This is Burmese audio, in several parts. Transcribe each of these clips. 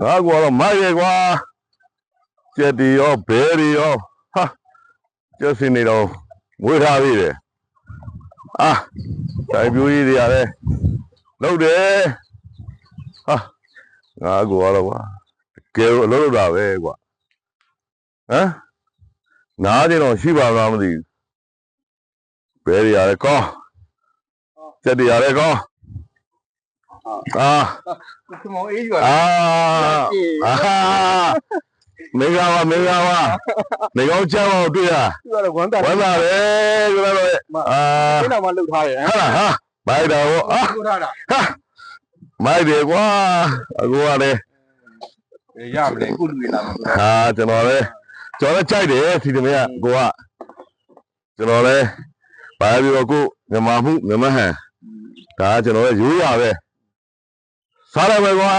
ငါကတော့မိုက်ရကွာကြက်တီရောဘဲတွေရောဟာကျက်စင်နေတော့မွေးထားပြီတယ်အာတိုင်ပြိုးကြီးတွေရတယ်လောက်တယ်ဟာငါကတော့ကွာတကယ်လို့အလုပ်လုပ်တာပဲကွာဟမ်နားကျင်တော့ရှိပါလားမသိဘူးဘဲတွေရတယ်ကောင်းကြက်တွေရတယ်ကောင်း အာခမောအေးကြီးပါအာအာမင်္ဂလာပါမင်္ဂလာပါနေကောင်းချမ်းအောင်တွေ့ရသူကတော့ဝမ်းသာဝမ်းသာတယ်ကျွန်တော်တို့ရဲ့အာခင်းတော်မှလှုပ်ထားတယ်ဟဟာလားဟာမိုက်တော့အာလှုပ်ထားတာဟာမိုက်တယ်ကွာအခုကလည်းရမလဲခုလူတွေလာမှာဟာကျွန်တော်လည်းကျွန်တော်လည်းကြိုက်တယ်စီတမရကိုကကျွန်တော်လည်းပါပြီးတော့ကိုမြန်မာမှုမြန်မာဟန်ဒါကကျွန်တော်ရဲ့ရိုးရပဲ စားရမယ်ကွာ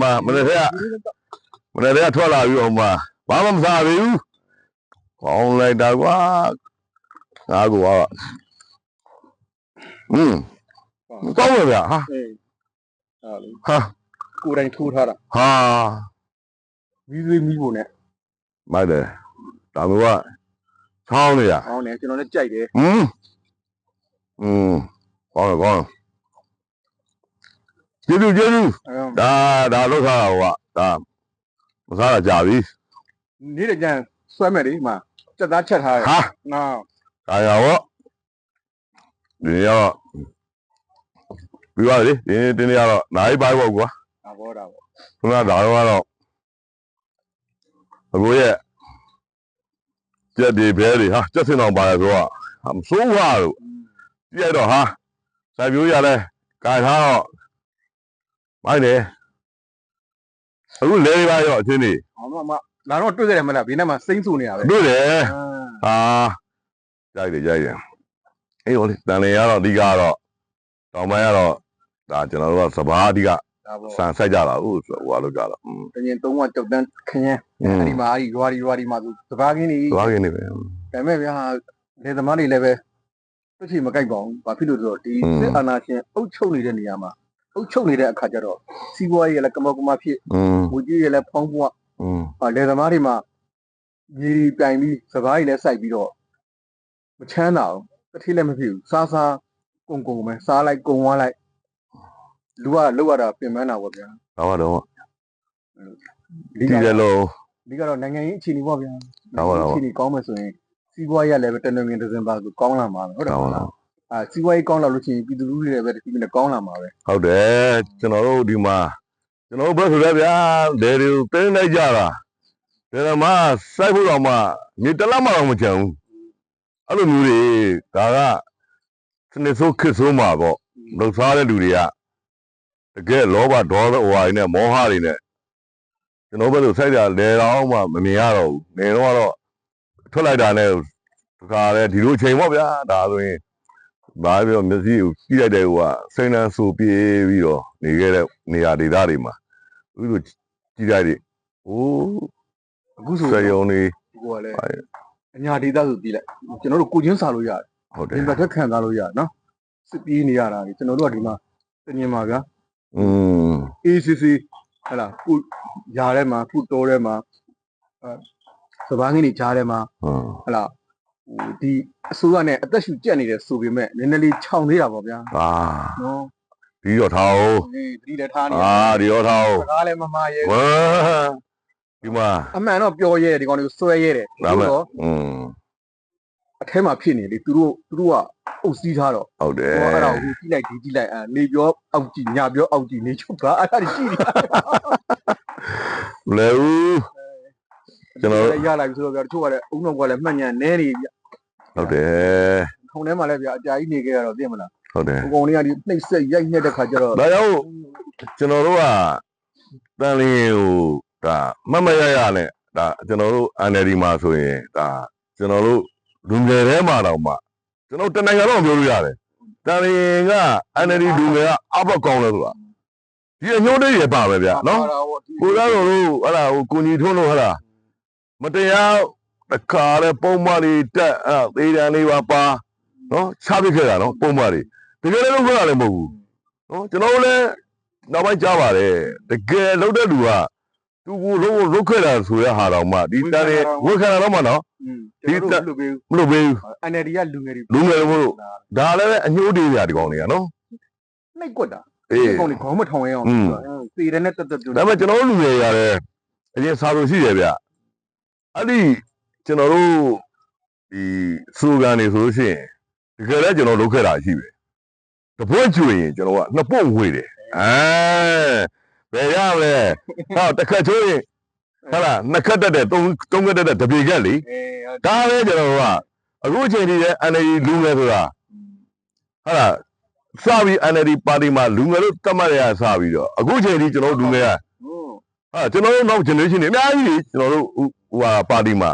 မမနေ့က မနေ့ကထွက်လာပြီးတော့မှဘာမှမစားသေးဘူး။ကောင်းလိုက်တာကွာ။ငါကွာ။อืมကောင်းပါဗျာဟာ အေးဟာလေ ဟာ ကိုယ်တိုင်ထိုးထားတာ ဟာ မီးသွေးမီးဖို့နဲ့ မိုက်တယ်။ဒါမျိုးကချောင်းနေရ အောင်းနေကျွန်တော်လည်းကြိုက်တယ် ။อืมอืมကောင်းတယ်ကောင်းတယ် ကျေးဇူးကျေးဇူးအဲဒါဒါလောက်ထားတာကွာဒါမစားတာကြာပြီနေ့တကြံဆွဲမဲ့လေမှာစက်သားချက်ထားတယ်ဟာနော်ဒါရတော့ဒီရောပြီးပါလေဒီနေ့ဒီနေ့ကတော့နိုင်ပါပေါ့ကွာအဘောတာပေါ့ခုနကဒါတော့ကတော့အခုရဲ့ကြက်ဒီဘဲတွေဟာကြက်စင်အောင်ပါတယ်ဆိုတော့ဟာမစိုးပါလို့ပြည့်တော့ဟာစိုက်ပြိုးရလဲကာထားတော့ မိုက်လေအခုလဲရပါရောအချင်းနေဟောမမလာတော့တွေ့ကြတယ်မလားဘေးနားမှာစိမ့်ဆူနေတာပဲတွေ့တယ်ဟာကြိုက်တယ်ကြိုက်တယ်အေးဟောလေတန်လေရတော့အဓိကကတော့တောင်ပိုင်းကတော့ဒါကျွန်တော်တို့ကစဘာအဓိကဆန်ဆက်ကြတာဟုတ်ဟိုလိုကြတာတကယ်သုံးကတုတ်တန်းခင်းအဲဒီမှာအဲဒီရွာဒီရွာဒီမှာသူစဘာကင်းနေရွာကင်းနေပဲဒါပေမဲ့ဗျာလေသမားတွေလည်းပဲသူ့ချီမကြိုက်ပါဘူးဘာဖြစ်လို့ဆိုတော့ဒီစစ်အာဏာရှင်အုပ်ချုပ်နေတဲ့နေရာမှာ အုပ်ချုပ်နေတဲ့အခါကျတော့စီးပွားရေးလည်းကမောကမဖြစ်ငွေကြီးရလည်းဖောင်းပွားအာလယ်သမားတွေမှာမြေပြိုင်ပြီးစကားကြီးလည်းစိုက်ပြီးတော့မချမ်းသာဘူးတတိလည်းမဖြစ်ဘူးစားစားကုံကုံပဲစားလိုက်ကုံဝါလိုက်လူကလောက်ရတာပြင်ပန်းတာပေါ့ဗျာဟောတော့ဒီရလောဒီကတော့နိုင်ငံရေးအခြေအနေပေါ့ဗျာဟောတော့အခြေအနေကောင်းမှဆိုရင်စီးပွားရေးလည်းပဲတနင်္ဂနွေဒဇင်ဘာကိုကောင်းလာမှာပဲဟုတ်တယ်ဟုတ်လား အာစီးပွားရေးကောင်းလာလို့ရှိရင်ပြည်သူလူထုတွေလည်းပဲဒီနေ့ကောင်းလာမှာပဲဟုတ်တယ်ကျွန်တော်တို့ဒီမှာကျွန်တော်တို့ဘက်ဆိုလည်းဗျာဒယ်တွေတင်းလိုက်ကြတာဒယ်မှာစိုက်ဖို့တော့မှမြေတလက်မှတော့မကြံဘူးအဲ့လိုမျိုးတွေဒါကစနစ်ဆိုးခစ်ဆိုးမှာပေါ့လှုပ်ရှားတဲ့လူတွေကတကယ်လောဘဒေါသဟိုဟာတွေနဲ့မောဟတွေနဲ့ကျွန်တော်ဘက်ဆိုစိုက်တာလဲတော့မှမမြင်ရတော့ဘူးနေတော့ကတော့ထွက်လိုက်တာနဲ့တခါလဲဒီလိုချိန်ပေါ့ဗျာဒါဆိုရင် ဘာပြီးတော့မျက်စိကိုကြည့်လိုက်တဲ့ဟိုကစိတ်နှံဆူပြေးပြီးတော့နေခဲ့တဲ့နေရာဒေသတွေမှာဥလိုကြည့်လိုက်တယ်ဟိုး အခုဆို စယုံနေ ဒီကောလည်းအညာဒေသဆိုပြီးလိုက်ကျွန်တော်တို့ကိုချင်းစာလို့ရတယ် ဟုတ်တ ဒီ ယ် ဘက်ထက်ခံစားလို့ရတယ်နော်စစ်ပြေးနေရတာလေကျွန်တော်တို့ကဒီမှာတငင်ပါဗျာ อืม ACC ဟဲ့လားခုຢာထဲမှာခုတိုးထဲမှာအဲစပားငင်းနေကြားထဲမှာ ဟမ် ဟဲ့လား ဟိုဒီအစိုးရနဲ့အသက်ရှူကြက်နေတယ်ဆိုပေမဲ့နည်းနည်းလေးခြောင်သေးတာပေါ့ဗျာအာနော်ဒီတော့ထားအောင်ဒီဒီလည်းထားနေအာဒီတော့ထားအောင်စကားလည်းမမရဲဝါဒီမှာအမှန်တော့ပြောရဲတယ်ဒီကောင်တွေကိုဆွဲရဲတယ်ဒါမဲ့တော့อืมအထဲမှာဖြစ်နေလေသူတို့သူတို့ကအုပ်စီးထားတော့ဟုတ်တယ်ဟောအဲ့ဒါကိုကြည့်လိုက်ဒီကြည့်လိုက်အာနေပြောအောက်ကြည့်ညပြောအောက်ကြည့်နေချုပ်ကအဲ့ဒါကြီးကြည့်နေလဲဦးကျွန်တော်တို့လည်းရလာပြီဆိုတော့ဗျာတချို့ကလည်းအုံတော့ကလည်းမှတ်ညံနဲနေပြီ ဟုတ်တယ်ထုံထဲမှာလည်းဗျာအကြာကြီးနေခဲ့ရတော့သိမလားဟုတ်တယ်အကောင်လေးကဒီနှိပ်စက်ရိုက်ညက်တဲ့ခါကျတော့ဒါကြောင့်ကျွန်တော်တို့ကတန်လင်းဟိုဒါမတ်မရရနဲ့ဒါကျွန်တော်တို့ NLD မှာဆိုရင်ဒါကျွန်တော်တို့လူငယ်ထဲမှာတော့မှကျွန်တော်တနိုင်ငံတော့ပြောလို့ရတယ်တန်လင်းက NLD လူငယ်ကအဘကောင်းလဲဆိုတာဒီအညိုးလေးရပါပဲဗျာနော်ကိုသားတော်တို့ဟလာဟိုကိုကြီးထွန်းတို့ဟလာမတရား တခါလဲပုံမလေးတက်အဲ့သေးတန်လေးပါပါနော်ချပစ်ခဲ့တာနော်ပုံမလေးတကယ်လည်းလုပ်ခဲ့တာလည်းမဟုတ်ဘူးနော်ကျွန်တော်လည်းနောက်ပိုင်းကြားပါတယ်တကယ်လုပ်တဲ့လူကသူကိုလုံးဝလုတ်ခဲ့တာဆိုရဟာတော့မှဒီတန်လေးဝက်ခံတာတော့မှနော်ဒီတန်မလုပ်ဘူးမလုပ်ဘူး NLD ကလူငယ်တွေလူငယ်တွေမဟုတ်ဒါလည်းအညှိုးတွေးပြဒီကောင်တွေကနော်နှိပ်ကွက်တာဒီကောင်တွေခေါင်းမထောင်ရအောင်သေတယ်နဲ့တက်တက်ပြုတ်ဒါပေမဲ့ကျွန်တော်တို့လူငယ်တွေရတယ်အရင်စာလို့ရှိတယ်ဗျအဲ့ဒီ ကျွန်တော်တို့ဒီစူကန်နေဆိုလို့ရှိရင်တကယ်လည်းကျွန်တော်လုပ်ခဲ့တာရှိပဲတပွင့်ကျွေရင်ကျွန်တော်ကနှစ်ပုတ်ဝေတယ်အဲဘယ်ရမလဲဟောတစ်ခါချိုးရင်ဟုတ်လားနှစ်ခက်တက်တဲ့သုံးသုံးခက်တက်တဲ့တပြေကက်လေအေးဟုတ်ဒါပဲကျွန်တော်ကအခုအချိန်ကြီးရဲ့ NLD လူငယ်ဆိုတာဟုတ်လားစပြီး NLD ပါတီမှာလူငယ်တို့တတ်မှတ်ရစပြီးတော့အခုအချိန်ကြီးကျွန်တော်တို့လူငယ်ကဟုတ်ဟာကျွန်တော်တို့နောက် generation တွေအများကြီးကျွန်တော်တို့ဟိုဟိုဟာပါတီမှာ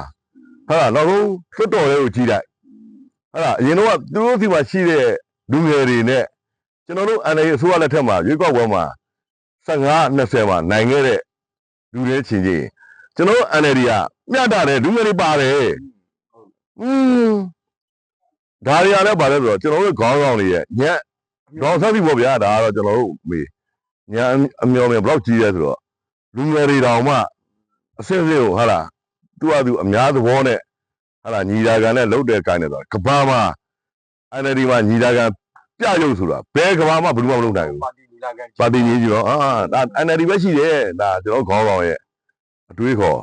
ဟာနောက်ဆုံးလွတ်တော်လေးကိုကြီးလိုက်ဟာအရင်တော့သူတို့စီမှာရှိတဲ့လူငယ်တွေနဲ့ကျွန်တော်တို့ NLD အစိုးရလက်ထက်မှာရွေးကောက်ပွဲမှာ15 20မှာနိုင်ခဲ့တဲ့လူတွေချင်းချင်းကျွန်တော်တို့ NLD ကမျှတတယ်လူငယ်တွေပါတယ်อืมဒါတွေကလည်းပါတယ်ဆိုတော့ကျွန်တော်တို့ခေါင်းဆောင်တွေရဲ့ညက်တော့ဆက်ပြီပေါ့ဗျာဒါကတော့ကျွန်တော်တို့မေညက်အမျော်မြင်ဘယ်လောက်ကြီးရဲဆိုတော့လူငယ်တွေတောင်မှအစစ်အစစ်ကိုဟာလား သူ့အတူအများသဘောနဲ့ဟာလားညီလာခံနဲ့လှုပ်တဲ့ကိုင်းနဲ့ဆိုတော့ကဘာမှာ NLD မှာညီလာခံပြရုပ်ဆိုတာဘယ်ကဘာမှဘယ်သူမှမလုပ်နိုင်ဘူးပါတီညီလာခံပါတီကြီးကြီးတော့အာဒါ NLD ပဲရှိတယ်ဒါကျွန်တော်ခေါင်းဆောင်ရဲ့အတွေးခေါ်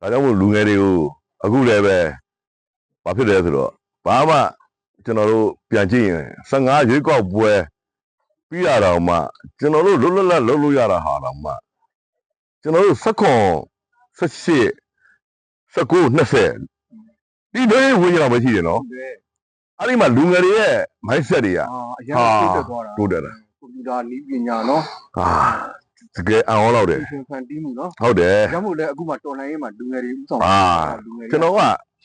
ဒါကြောင့်မို့လူငယ်တွေကိုအခုလည်းပဲဘာဖြစ်လဲဆိုတော့ဘာမှကျွန်တော်တို့ပြန်ကြည့်ရင်15ရွေးကောက်ပွဲပြီးရတော့မှကျွန်တော်တို့လွတ်လွတ်လပ်လပ်လုပ်လို့ရတာဟာတော့မှကျွန်တော်တို့စက္ကွန်18 19 20ဒီတွေဝင်ရအောင်ပဲရှိတယ်နော်ဟုတ်တယ်အဲ့ဒီမှာလူငယ်တွေရဲ့ mindset တွေကအာအရင်ကတိုးတက်သွားတာတိုးတက်တာကွန်ပျူတာနည်းပညာနော်အာတကယ်အံ့ဩလောက်တယ်ရှင်ဖန်တီးမှုနော်ဟုတ်တယ်ဒါကြောင့်မို့လဲအခုမှတော်လိုင်းရေးမှာလူငယ်တွေဥဆောင်အာလူငယ်တွေကျွန်တော်က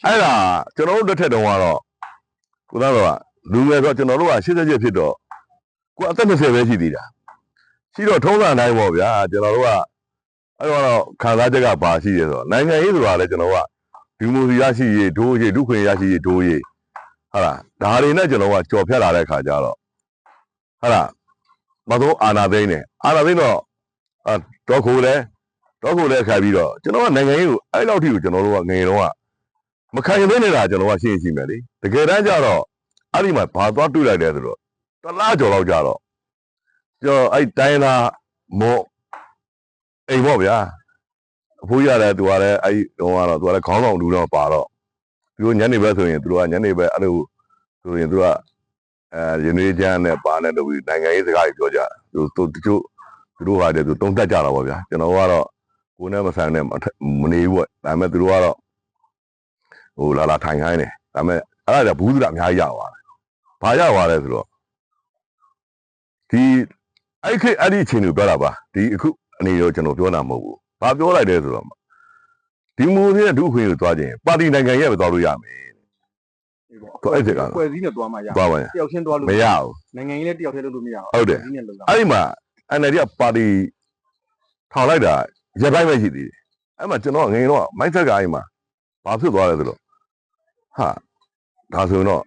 အဲ့ဒါကျွန်တော်တို့လက်ထက်တုန်းကတော့ကိုသားတော်ကလူငယ်ဆိုကျွန်တော်တို့က88ဖြစ်တော့ကိုအသက်20ပဲရှိသေးတာရှိတော့ထုံးစံတိုင်းပေါ့ဗျာကျွန်တော်တို့က အဲ့တော့ခံစားချက်ကပါရှိရဲဆိုတော့နိုင်ငံရေးဆိုတာလည်းကျွန်တော်ကဒီမိုစီရရှိရေးဒိုးရေးဒုခွင့်ရရှိရေးဒိုးရေးဟုတ်လားဒါတွေနဲ့ကျွန်တော်ကကြော်ဖြတ်လာတဲ့ခါကျတော့ဟုတ်လားမတော့အာနာသိန်းတယ်အာနာသိန်းတော့အာတော့ခိုးလဲတော့ခိုးလဲခါပြီးတော့ကျွန်တော်ကနိုင်ငံရေးကိုအဲ့လောက်ထိကိုကျွန်တော်တို့ကငယ်တော့ကမခံရင်နေတာကျွန်တော်ကရှင်းရှင်းမယ်လေတကယ်တမ်းကျတော့အဲ့ဒီမှာဘာသွားတွေ့လိုက်လဲဆိုတော့တလားကြော်လောက်ကြတော့ကျွန်တော်အဲ့တိုင်းသားမော့ အိမ်ပေါ့ဗျာအဖိုးရတယ်သူကလည်းအဲ့တော့ကတော့သူကလည်းခေါင်းဆောင်လူတော့ပါတော့သူတို့ညနေဘက်ဆိုရင်သူတို့ကညနေဘက်အဲ့လိုဆိုရင်သူကအဲရင်းနှီးချမ်းနဲ့ပါနဲ့တို့ပြီးနိုင်ငံရေးစကားတွေပြောကြသူတို့တချို့သူတို့ဟာတယ်သူတုံးတက်ကြတာပေါ့ဗျာကျွန်တော်ကတော့ကိုယ်နဲ့မဆန်နဲ့မထမနေဘူးပေါ့ဒါပေမဲ့သူတို့ကတော့ဟိုလာလာထိုင်ခိုင်းတယ်ဒါပေမဲ့အဲ့ဒါကဘူးသူကအများကြီးရသွားတယ်ဘာရသွားလဲဆိုတော့ဒီအဲ့ခေတ်အဲ့ဒီအချိန်ကိုပြောတာပါဒီအခု အနေရောကျွန်တော်ပြောတာမဟုတ်ဘူးဘာပြောလိုက်လဲဆိုတော့ဒီမူရဲ့ဒုခွင့်ကိုသွားခြင်းပါတီနိုင်ငံရဲ့ပဲသွားလို့ရမယ်ဟုတ်အဲ့ဒါကွယ်စည်းနဲ့သွားမှရသွားပါရင်တယောက်ချင်းသွားလို့မရဘူးနိုင်ငံရေးနဲ့တယောက်ချင်းလုပ်လို့မရဟုတ်တယ်ဒီနဲ့လုပ်တာအဲ့ဒီမှာ NLD ကပါတီထောင်လိုက်တာရက်ပိုင်းပဲရှိသေးတယ်အဲ့မှာကျွန်တော်ငယ်တော့မိုက်ဆက်ကအဲ့မှာဘာဖြစ်သွားလဲဆိုတော့ဟာဒါဆိုရင်တော့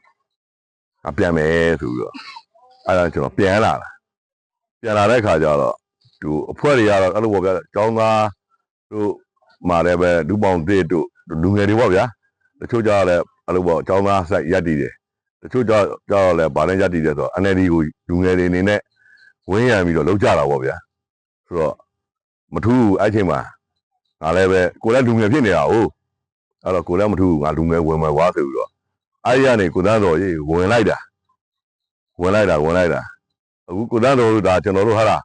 အပြန်မယ်ဆိုပြီးတော့အဲ့ဒါကျွန်တော်ပြန်လာတာပြန်လာတဲ့ခါကျတော့ သူအဖွဲ့တွေကတော့အဲ့လိုပေါ့ဗျာကျောင်းသားတို့မာလည်းပဲလူပေါင်းတစ်တို့လူငယ်တွေပေါ့ဗျာတချို့ကြတော့လည်းအဲ့လိုပေါ့ကျောင်းသားဆိုင်ရက်တည်တယ်တချို့ကြကြတော့လည်းဗာနဲ့ရက်တည်တယ်ဆိုတော့ NLD ကိုလူငယ်တွေအနေနဲ့ဝင်းရံပြီးတော့လောက်ကြတာပေါ့ဗျာဆိုတော့မထူးဘူးအဲ့ချိန်မှာငါလည်းပဲကိုလည်းလူငယ်ဖြစ်နေတာဟုတ်အဲ့တော့ကိုလည်းမထူးဘူးငါလူငယ်ဝင်မယ်ဝါဆိုပြီးတော့အဲ့ဒီကနေကိုသားတော်ကြီးဝင်လိုက်တာဝင်လိုက်တာဝင်လိုက်တာအခုကိုသားတော်တို့ဒါကျွန်တော်တို့ဟာလား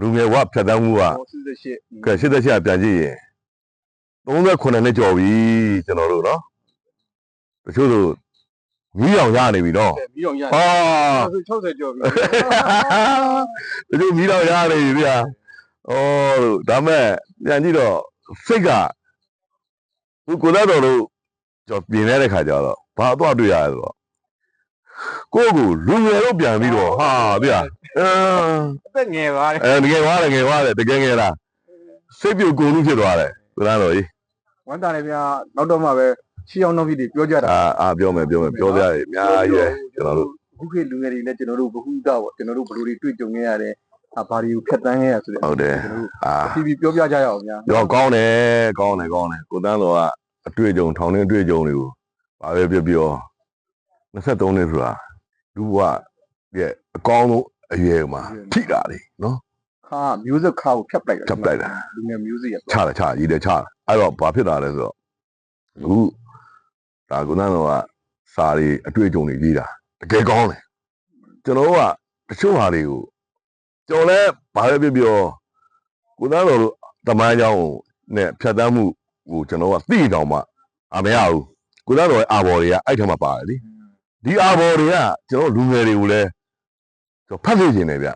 လူငယ်ဝဖြတ်တန်းမှုက88ကဲ88ရှာပြန်ကြည့်ရင်38နှစ်ကျော်ပြီကျွန်တော်တို့နော်တချို့ဆိုမီးအောင်ရနေပြီနော်ပြီးတော့ရဟာ60ကျော်ပြီတချို့မီးတော့ရနေပြီဗျာဩလို့ဒါမဲ့ပြန်ကြည့်တော့စိတ်ကသူကိုသားတော်တို့ကျွန်တော်ပြင်နေတဲ့ခါကျတော့ဘာအတော့တွေ့ရလဲဆိုတော့ ကိုယ့်ကိုလူငယ်တော့ပြန်ပြီးတော့ဟာဗျာအင်းအသက်ငယ်ပါလေအဲတကယ်သွားတယ်ငယ်သွားတယ်တကယ်ငယ်လားစိတ်ပြုတ်ကိုလူဖြစ်သွားတယ်ကိုသားတော်ကြီးဝမ်းတာလေဗျာနောက်တော့မှပဲရှီအောင်နောက်ဖြစ်တွေပြောကြတာအာအာပြောမယ်ပြောမယ်ပြောပြရတယ်အများကြီးပဲကျွန်တော်တို့အခုခေတ်လူငယ်တွေလည်းကျွန်တော်တို့ဘ ഹു တာပေါ့ကျွန်တော်တို့ဘယ်လိုတွေတွေ့ကြုံခဲ့ရတယ်အာဘာတွေကိုဖြတ်တန်းခဲ့ရဆိုတဲ့ဟုတ်တယ်ကျွန်တော်တို့အာ TV ပြောပြကြရအောင်ညာပြောကောင်းတယ်ကောင်းတယ်ကောင်းတယ်ကိုတန်းတော်ကအတွေ့အကြုံထောင်ရင်းအတွေ့အကြုံတွေကိုဘာပဲပြောပြော23နှစ်ဆိုတာ လူဘဝရဲ့အကောင်းဆုံးအရွယ်မှာထိတာလေနော်ခါ music ခါကိုဖြတ်ပလိုက်တာဖြတ်ပလိုက်တာလူငယ် music ရချတယ်ချတယ်ရည်တယ်ချတယ်အဲ့တော့ဘာဖြစ်တာလဲဆိုတော့အခုဒါကုနန်းတော်ကစာတွေအတွေ့အကြုံတွေရေးတာတကယ်ကောင်းတယ်ကျွန်တော်တို့ကတချို့ဟာတွေကိုကျွန်တော်လည်းဘာပဲပြောပြောကုနန်းတော်တို့တမန်ကြောင်းနဲ့ဖြတ်တန်းမှုဟိုကျွန်တော်ကသိတောင်မှအမရဘူးကုနန်းတော်ရဲ့အာဘော်တွေကအဲ့ထက်မှပါတယ်လေ ဒီအာဘော်တွေကကျွန်တော်လူငယ်တွေကိုလည်းကျွန်တော်ဖတ်သိနေတယ်ဗျ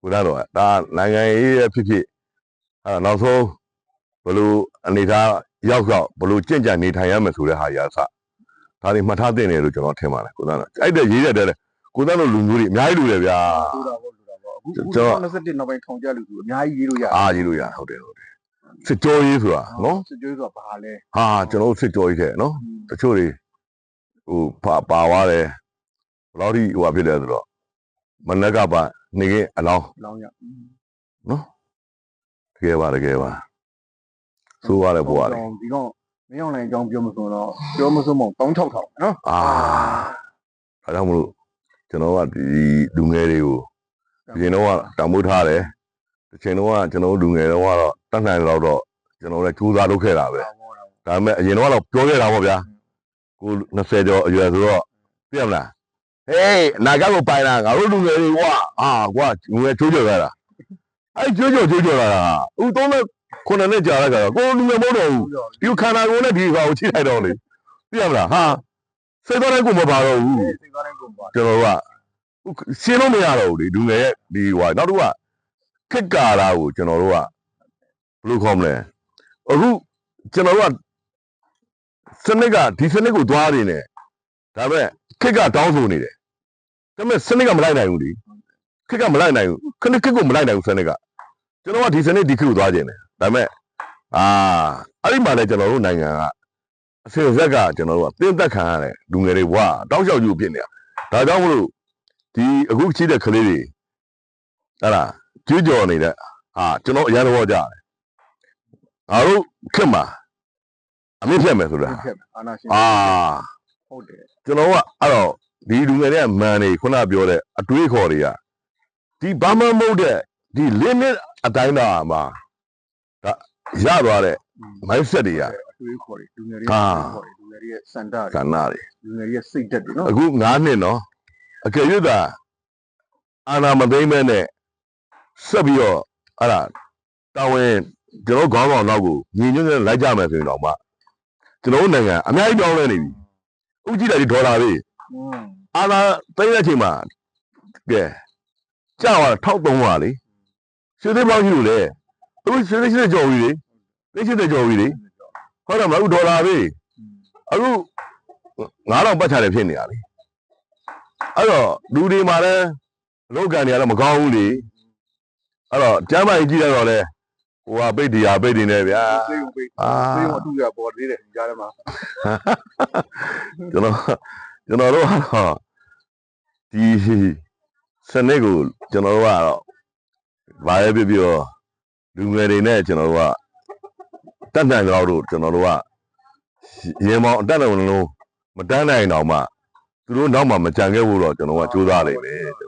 ကုနန်းတော်ကဒါနိုင်ငံရေးရဲ့ဖြစ်ဖြစ်အဲ့တော့နောက်ဆုံးဘလို့အနေထားရောက်ရောက်ဘလို့ကြင့်ကြံနေထိုင်ရမယ်ဆိုတဲ့ဟာရာစဒါတွေမှတ်ထားသင့်တယ်လို့ကျွန်တော်ထင်ပါတယ်ကိုသားတော့အဲ့တဲ့ရေးတဲ့တဲ့ကိုသားတို့လူမျိုးတွေအများကြီးလူတယ်ဗျာလူတာပေါ့လူတာပေါ့အခုကျွန်တော်2021နောက်ပိုင်းထောင်ကြလူသူအများကြီးရေးလို့ရအားရေးလို့ရဟုတ်တယ်ဟုတ်တယ်စစ်ကြောရေးဆိုတာနော်စစ်ကျွေးဆိုတာဘာလဲဟာကျွန်တော်တို့စစ်ကြောရေးတဲ့နော်တချို့တွေ ဟိုပါပါသွားတယ်ဘယ်လောက်ထိဟိုဟာဖြစ်တယ်ဆိုတော့မနက်ကပါနေကင်းအလောင်းလောင်းရတကယ်ပါတကယ်ပါဆိုးရတယ်ဘွားလေဒီကောင်မင်းအောင်လိုင်းအကြောင်းပြောမဆိုတော့ပြောမဆိုမောင်16000နော်အာဒါကြောင့်မလို့ကျွန်တော်ကဒီလူငယ်တွေကိုဒီချိန်တော့ကတံမိုးထားတယ်ဒီချိန်တော့ကကျွန်တော်တို့လူငယ်တော့ကတော့တတ်နိုင်တော့တော့ကျွန်တော်လည်းကြိုးစားလုပ်ခဲ့တာပဲဒါပေမဲ့အရင်တော့ကတော့ပြောခဲ့တာပေါ့ဗျာ ကို20ကျော်အရွယ်ဆိုတော့သိရမလားဟေးအနာဂတ်ကိုပိုင်တာငါတို့လူငယ်တွေကွာအာကွာငွေချိုးကြော်ရတာအဲ့ချိုးကြော်ချိုးကြော်လာတာဦးသုံးနဲ့ခုနှစ်နဲ့ကြာလိုက်တာကိုလူငယ်မဟုတ်တော့ဘူးဒီခန္ဓာကိုယ်နဲ့ဒီကောင်ကိုချိလိုက်တော့လေသိရမလားဟာစိတ်တော်လည်းကိုမပါတော့ဘူးစိတ်ကောင်းတဲ့ကုန်ပါကျွန်တော်တို့ကရှင်းလို့မရတော့ဘူးလေလူငယ်ရဲ့ဒီဟိုနောက်တစ်ခုကခက်ကာလာကိုကျွန်တော်တို့ကဘယ်လိုခေါ်မလဲအခုကျွန်တော်တို့က စနစ်ကဒီစနစ်ကိုသွားနေတယ်ဒါပေမဲ့ခက်ကတောင်းဆိုနေတယ်ဒါပေမဲ့စနစ်ကမလိုက်နိုင်ဘူးလေခက်ကမလိုက်နိုင်ဘူးခဏခက်ကိုမလိုက်နိုင်ဘူးစနစ်ကကျွန်တော်ကဒီစနစ်ဒီခက်ကိုသွားခြင်းတယ်ဒါပေမဲ့အာအဲ့ဒီမှာလဲကျွန်တော်တို့နိုင်ငံကအစင်ဇက်ကကျွန်တော်တို့ကတင်းသက်ခံရတယ်လူငယ်တွေဘွာတောက်လျှောက်ယူဖြစ်နေတာဒါကြောင့်မလို့ဒီအခုချိတဲ့ကလေးတွေဟဲ့လားကျွေးကြော်နေတဲ့ဟာကျွန်တော်အရင်တော့ကြားတယ်ငါတို့ခင်မှာ အမြင့်ဖြတ်မယ်ဆိုတာဖြတ်အာနာရှင်အာဟုတ်တယ်ကျွန်တော်ကအဲ့တော့ဒီလူငယ်တွေကမန်နေခုနပြောတဲ့အတွေးခေါ်တွေကဒီဘာမှမဟုတ်တဲ့ဒီလင်းနဲ့အတိုင်းတာမှာဒါရသွားတဲ့ mindset တွေကအတွေးခေါ်တယ်လူငယ်တွေအာခေါ်တယ်လူငယ်တွေရဲ့စန္ဒကဏ္ဍတွေလူငယ်တွေရဲ့စိတ်ဓာတ်တွေနော်အခု9နှစ်နော်အကယ်၍သာအာနာမသိမ့်မဲ့နဲ့ဆက်ပြီးတော့အဲ့ဒါတာဝန်ကျွန်တော်ခေါင်းဆောင်နောက်ကိုညီညွတ်နဲ့လိုက်ကြမယ်ဆိုရင်တော့မှ ကျွန်တော်တို့နိုင်ငံအများကြီးပြောင်းလဲနေပြီဥကြည့်လိုက်ဒီဒေါ်လာလေးอืมအာနာသိမ့်တဲ့အချိန်မှာကဲကြာသွား1300လေရွှေသေးပေါင်းကြီးလို့လေအခုရွှေသေးရှိတဲ့ကြော်ကြီးလေသိရှိတဲ့ကြော်ကြီးလေဟုတ်တယ်မလားအခုဒေါ်လာပဲအခု9000ပတ်ချတယ်ဖြစ်နေတာလေအဲ့တော့လူတွေမှာလည်းအလုပ်ကန်တွေကတော့မကောင်းဘူးလေအဲ့တော့ကျမ်းမာရေးကြည့်ရတော့လေ ဟိုကပိတ်တရားပိတ်နေတယ်ဗျာစေးုံပိတ်အာစေးုံအတူရပေါ်သေးတယ်ကြားထဲမှာကျွန်တော်ကျွန်တော်တို့ကတော့ဒီစနစ်ကိုကျွန်တော်တို့ကတော့ဘာပဲပြောပြောလူငယ်တွေနဲ့ကျွန်တော်တို့ကတက်နိုင်ကြတော့ကျွန်တော်တို့ကရေမောင်အတက်နိုင်လုံးမတန်းနိုင်တော့မှသူတို့နောက်မှမကြံခဲ့ဘူးတော့ကျွန်တော်ကစူးစမ်းနေတယ်